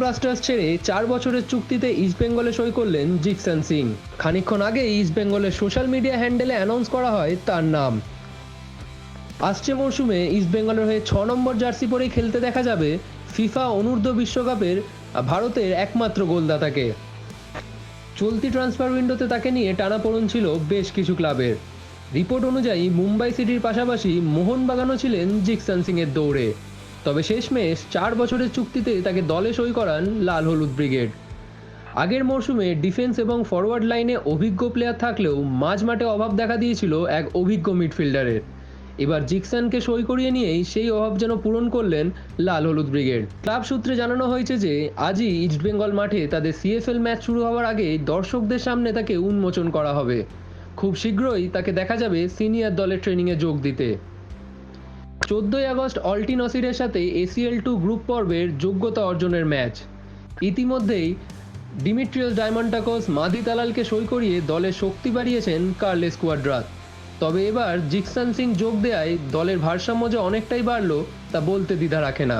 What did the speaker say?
Blasters ছেড়ে চার বছরের চুক্তিতে ইস্টবেঙ্গলে সই করলেন জিকসন সিং। খানিকক্ষণ আগে ইস্টবেঙ্গলের সোশ্যাল মিডিয়া হ্যান্ডেলে অ্যানাউন্স করা হয় তার নাম। আসছে মরশুমে ইস্টবেঙ্গলের হয়ে ছ নম্বর জার্সি পরেই খেলতে দেখা যাবে ফিফা অনূর্ধ্ব বিশ্বকাপের ভারতের একমাত্র গোলদাতাকে। চলতি ট্রান্সফার উইন্ডোতে তাকে নিয়ে টানাপোড়েন ছিল বেশ কিছু ক্লাবের রিপোর্ট অনুযায়ী মুম্বাই সিটির পাশাপাশি মোহনবাগানও ছিলেন জিকসন সিংয়ের দৌড়ে। তবে শেষমেশ চার বছরের চুক্তিতে তাকে দলে সই করান লাল হলুদ ব্রিগেড। আগের মরশুমে ডিফেন্স এবং ফরওয়ার্ড লাইনে অভিজ্ঞ প্লেয়ার থাকলেও মাঝ মাঠে অভাব দেখা দিয়েছিল এক অভিজ্ঞ মিডফিল্ডারের। এবার জিকসানকে সই করিয়ে নিয়েই সেই অভাব যেন পূরণ করলেন লাল হলুদ ব্রিগেড। ক্লাব সূত্রে জানানো হয়েছে যে, আজই ইস্টবেঙ্গল মাঠে তাদের সিএফএল ম্যাচ শুরু হওয়ার আগে দর্শকদের সামনে তাকে উন্মোচন করা হবে। খুব শীঘ্রই তাকে দেখা যাবে সিনিয়র দলের ট্রেনিংয়ে যোগ দিতে। চোদ্দোই আগস্ট অল্টি নসিরের সাথে এসিএল টু গ্রুপ পর্বের যোগ্যতা অর্জনের ম্যাচ। ইতিমধ্যেই ডিমিট্রিয়াস ডায়মন্ডাকোস মাদি তালালকে সই করিয়ে দলের শক্তি বাড়িয়েছেন কার্লেস কোয়াড্রাত। তবে এবার জিকসান সিং যোগ দেয়ায় দলের ভারসাম্য যে অনেকটাই বাড়ল, তা বলতে দ্বিধা রাখে না।